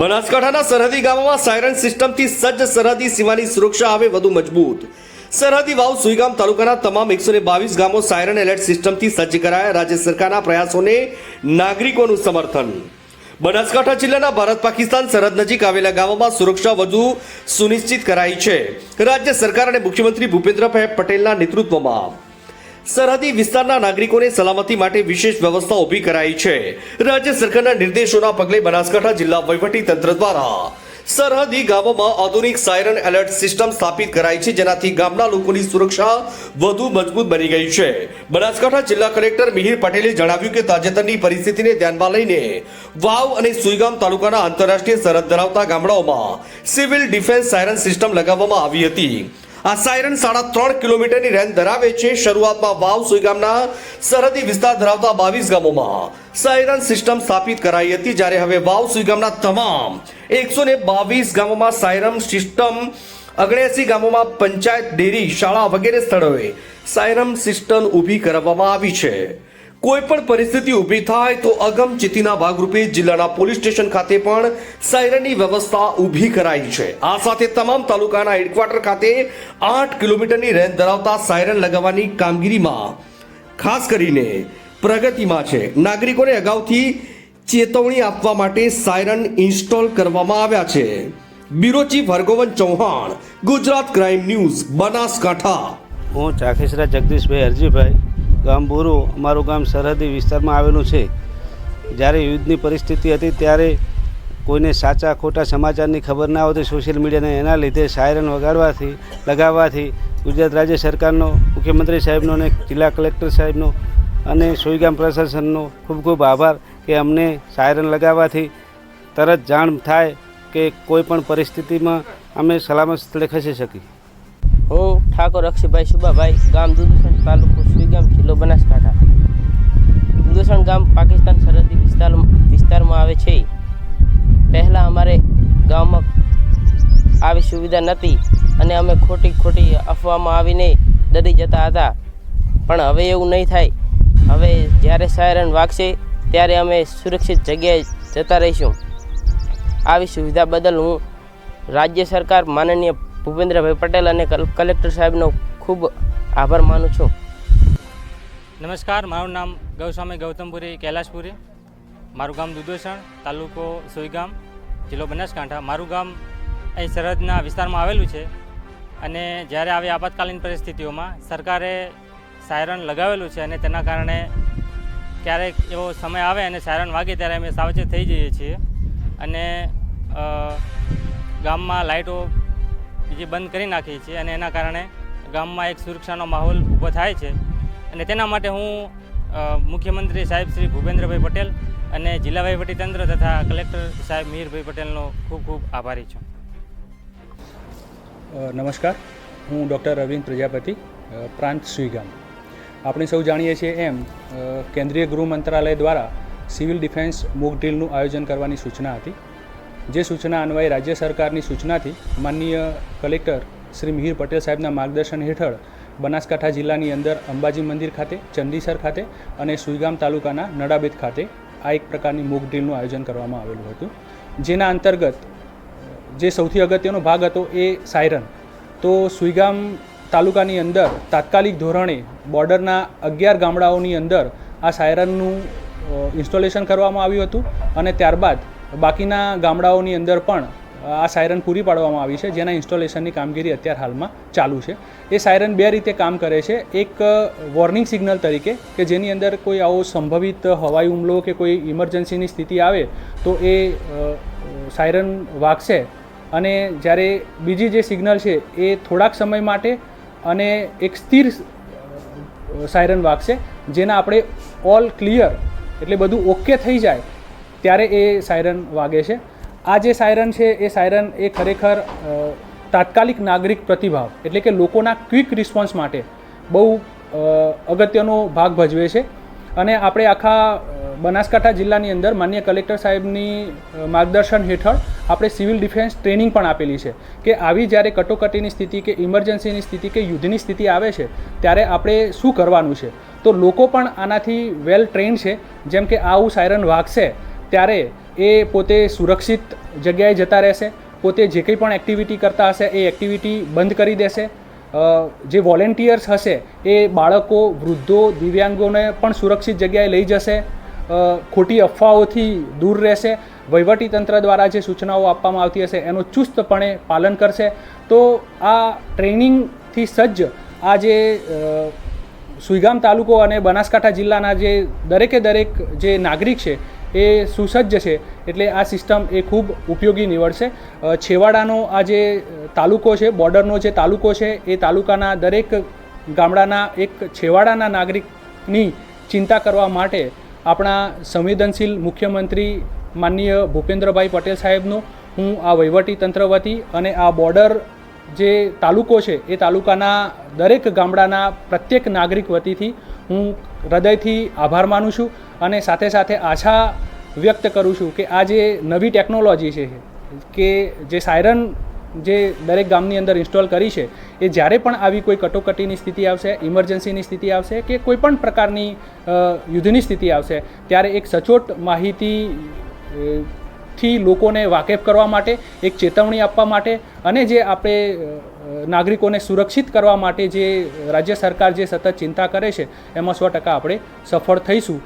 બનાસકાંઠાના સરહદી ગામોમાં સાયરન સિસ્ટમથી સજ્જ સરહદી સીમાની સુરક્ષા હવે વધુ મજબૂત. સરહદી વાવ સુઈગામ તાલુકાના તમામ એકસો બાવીસ ગામો સાયરન એલર્ટ સિસ્ટમથી સજ્જ કરાયા. રાજ્ય સરકારના પ્રયાસોને નાગરિકોનું સમર્થન. બનાસકાંઠા જિલ્લાના ભારત પાકિસ્તાન સરહદ નજીક આવેલા ગામોમાં સુરક્ષા વધુ સુનિશ્ચિત કરાઈ છે. રાજ્ય સરકાર અને મુખ્યમંત્રી ભૂપેન્દ્રભાઈ પટેલના નેતૃત્વમાં સરહદી વિસ્તારના નાગરિકોને સલામતી માટે વિશેષ વ્યવસ્થા ઊભી કરાઈ છે. રાજ્ય સરકારના નિર્દેશોના પગલે બનાસકાંઠા જિલ્લા વહીવટી તંત્ર દ્વારા સરહદી ગામોમાં આધુનિક સાયરન એલર્ટ સિસ્ટમ સ્થાપિત કરાઈ છે, જેનાથી ગામના લોકોની સુરક્ષા વધુ મજબૂત બની ગઈ છે. બનાસકાંઠા જિલ્લા કલેક્ટર મિહિર પટેલે જણાવ્યું કે તાજેતરની પરિસ્થિતિને ધ્યાનમાં લઈને વાવ અને સુઈગામ તાલુકાના આંતરરાષ્ટ્રીય સરહદ ધરાવતા ગામડાઓમાં સિવિલ ડિફેન્સ સાયરન સિસ્ટમ લગાવવામાં આવી હતી. આ સાયરન સાડા ત્રણ કિલોમીટરની રેન્જ ધરાવે છે. શરૂઆતમાં વાવ સુઈગામના સરહદી વિસ્તાર ધરાવતા બાવીસ ગામોમાં સાયરન સિસ્ટમ સ્થાપિત કરાઈ હતી. જ્યારે હવે વાવ સુઈગામના તમામ એકસો ને બાવીસ ગામોમાં સાયરન સિસ્ટમ અગણ્યાસી ગામોમાં પંચાયત, ડેરી, શાળા વગેરે સ્થળોએ સાયરમ સિસ્ટમ ઊભી કરવામાં આવી છે. કોઈ પણ પરિસ્થિતિ ઊભી થાય તો અગમચેતીના ભાગરૂપે જિલ્લાના પોલીસ સ્ટેશન ખાતે પણ સાયરનની વ્યવસ્થા ઊભી કરાઈ છે. આ સાથે તમામ તાલુકાના હેડક્વાર્ટર ખાતે આઠ કિલોમીટરની રેન્જ ધરાવતા સાયરન લગાવવાની કામગીરીમાં ખાસ કરીને પ્રગતિમાં છે. નાગરિકોને અગાઉથી ચેતવણી આપવા માટે સાયરન ઇન્સ્ટોલ કરવામાં આવ્યા છે. Bureau chief Hargovan Chauhan, Gujarat crime news, Banaskantha. હું ચાખેસરા જગદીશભાઈ હરજીભાઈ ગામ બોરો અમારું ગામ સરહદી વિસ્તારમાં આવેલું છે. જ્યારે યુદ્ધની પરિસ્થિતિ હતી ત્યારે કોઈને સાચા ખોટા સમાચારની ખબર ના હોતી સોશિયલ મીડિયાને એના લીધે સાયરન વગાડવાથી, લગાવવાથી ગુજરાત રાજ્ય સરકારનો, મુખ્યમંત્રી સાહેબનો અને જિલ્લા કલેક્ટર સાહેબનો અને સોઈગામ પ્રશાસનનો ખૂબ ખૂબ આભાર કે અમને સાયરન લગાવવાથી તરત જાણ થાય કે કોઈ પણ પરિસ્થિતિમાં અમે સલામત સ્થળે ખસી શકીએ. ઠાકોર, અક્ષયભાઈ સુબાભાઈ ગામ દુદુસણ તાલુકો સુઈગામ જિલ્લો બનાસકાંઠા. દુદુસણ ગામ પાકિસ્તાન સરહદી વિસ્તાર વિસ્તારમાં આવે છે. પહેલાં અમારે ગામમાં આવી સુવિધા નહોતી અને અમે ખોટી ખોટી અફવામાં આવીને ડરી જતા હતા. પણ હવે એવું નહીં થાય. હવે જ્યારે સાયરન વાગશે ત્યારે અમે સુરક્ષિત જગ્યાએ જતા રહીશું. આવી સુવિધા બદલ હું રાજ્ય સરકાર માનનીય ભૂપેન્દ્રભાઈ પટેલ અને કલેક્ટર સાહેબનો ખૂબ આભાર માનું છું. નમસ્કાર, મારું નામ ગૌસ્વામી ગૌતમપુરી કૈલાશપુરી. મારું ગામ દુધોસણ, તાલુકો સોઈગામ, જિલ્લો બનાસકાંઠા. મારું ગામ અહીં સરહદના વિસ્તારમાં આવેલું છે અને જ્યારે આવી આપાતકાલીન પરિસ્થિતિઓમાં સરકારે સાયરન લગાવેલું છે અને તેના કારણે ક્યારેક એવો સમય આવે અને સાયરન વાગે ત્યારે અમે સાવચેત થઈ જઈએ છીએ. અને ગામમાં લાઇટો બીજી બંધ કરી નાખીએ છીએ અને એના કારણે ગામમાં એક સુરક્ષાનો માહોલ ઊભો થાય છે. અને તેના માટે હું મુખ્યમંત્રી સાહેબ શ્રી ભૂપેન્દ્રભાઈ પટેલ અને જિલ્લા વહીવટીતંત્ર તથા કલેક્ટર સાહેબ મિહિરભાઈ પટેલનો ખૂબ ખૂબ આભારી છું. નમસ્કાર. હું ડૉક્ટર અરવિંદ પ્રજાપતિ પ્રાંત સુઈગામ આપણે સૌ જાણીએ છીએ એમ કેન્દ્રીય ગૃહ મંત્રાલય દ્વારા સિવિલ ડિફેન્સ મોક ડ્રીલનું આયોજન કરવાની સૂચના હતી. જે સૂચના અન્વયે રાજ્ય સરકારની સૂચનાથી માનનીય કલેક્ટર શ્રી મિહિર પટેલ સાહેબના માર્ગદર્શન હેઠળ બનાસકાંઠા જિલ્લાની અંદર અંબાજી મંદિર ખાતે, ચંદીસર ખાતે અને સુઈગામ તાલુકાના નડાબેદ ખાતે આ એક પ્રકારની મોક ડ્રીલનું આયોજન કરવામાં આવેલું હતું. જેના અંતર્ગત, જે સૌથી અગત્યનો ભાગ હતો એ સાયરન. તો સુઈગામ તાલુકાની અંદર તાત્કાલિક ધોરણે બોર્ડરના અગિયાર ગામડાઓની અંદર આ સાયરનનું ઇન્સ્ટોલેશન કરવામાં આવ્યું હતું અને ત્યારબાદ બાકીના ગામડાઓની અંદર પણ આ સાયરન પૂરી પાડવામાં આવી છે, જેના ઇન્સ્ટોલેશનની કામગીરી અત્યારે હાલમાં ચાલુ છે. એ સાયરન બે રીતે કામ કરે છે. એક વોર્નિંગ સિગ્નલ તરીકે, કે જેની અંદર કોઈ આવો સંભવિત હવાઈ હુમલો કે કોઈ ઇમરજન્સીની સ્થિતિ આવે, તો એ સાયરન વાગશે. અને જ્યારે બીજી જે સિગ્નલ છે, એ થોડાક સમય માટે અને એક સ્થિર સાયરન વાગશે, જેના આપણે ઓલ ક્લિયર એટલે બધું ઓકે થઈ જાય ત્યારે એ સાયરન વાગે છે. આ જે સાયરન છે, એ સાયરન એ ખરેખર તાત્કાલિક નાગરિક પ્રતિભાવ, એટલે કે લોકોના ક્વિક રિસ્પોન્સ માટે બહુ અગત્યનો ભાગ ભજવે છે. અને આપણે આખા બનાસકાંઠા જિલ્લાની અંદર માન્ય કલેક્ટર સાહેબની માર્ગદર્શન હેઠળ આપણે સિવિલ ડિફેન્સ ટ્રેનિંગ પણ આપેલી છે કે આવી જ્યારે કટોકટીની સ્થિતિ કે ઇમરજન્સીની સ્થિતિ કે યુદ્ધની સ્થિતિ આવે છે, ત્યારે આપણે શું કરવાનું છે? તો લોકો પણ આનાથી વેલ ટ્રેન્ડ છે, જેમ કે આવું સાયરન વાગશે. ત્યારે એ પોતે સુરક્ષિત જગ્યાએ જતા રહેશે, પોતે જે કંઈ પણ એક્ટિવિટી કરતા હશે એ એક્ટિવિટી બંધ કરી દેશે. જે વોલેન્ટિયર્સ હશે એ બાળકો, વૃદ્ધો, દિવ્યાંગોને પણ સુરક્ષિત જગ્યાએ લઈ જશે. ખોટી અફવાઓથી દૂર રહેશે. વહીવટી તંત્ર દ્વારા જે સૂચનાઓ આપવામાં આવતી હશે એનું ચુસ્તપણે પાલન કરશે. તો આ ટ્રેનિંગથી સજ્જ આ જે સુઈગામ તાલુકો અને બનાસકાંઠા જિલ્લાના જે દરેકે દરેક જે નાગરિક છે એ સુસજ્જ છે. એટલે આ સિસ્ટમ એ ખૂબ ઉપયોગી નીવડશે. છેવાડાનો આ જે તાલુકો છે બોર્ડરનો જે તાલુકો છે, એ તાલુકાના દરેક ગામડાના એક છેવાડાના નાગરિકની ચિંતા કરવા માટે આપણા સંવેદનશીલ મુખ્યમંત્રી માનનીય ભૂપેન્દ્રભાઈ પટેલ સાહેબનું હું આ વહીવટી તંત્ર વતી અને આ બોર્ડર જે તાલુકો છે, એ તાલુકાના દરેક ગામડાના પ્રત્યેક નાગરિક વતીથી હું હૃદયથી આભાર માનું છું અને સાથે સાથે આશા વ્યક્ત કરું છું કે આ જે નવી ટેકનોલોજી છે કે જે સાયરન જે દરેક ગામની અંદર ઇન્સ્ટોલ કરી છે, એ જ્યારે પણ આવી કોઈ કટોકટીની સ્થિતિ આવશે, ઇમરજન્સીની સ્થિતિ આવશે કે કોઈ પણ પ્રકારની યુદ્ધની સ્થિતિ આવશે, ત્યારે એક સચોટ માહિતી થી લોકોને વાકેફ કરવા માટે, એક ચેતવણી આપવા માટે અને જે આપણે નાગરિકોને સુરક્ષિત કરવા માટે જે રાજ્ય સરકાર જે સતત ચિંતા કરે છે, એમાં સો ટકા આપણે સફળ થઈશું.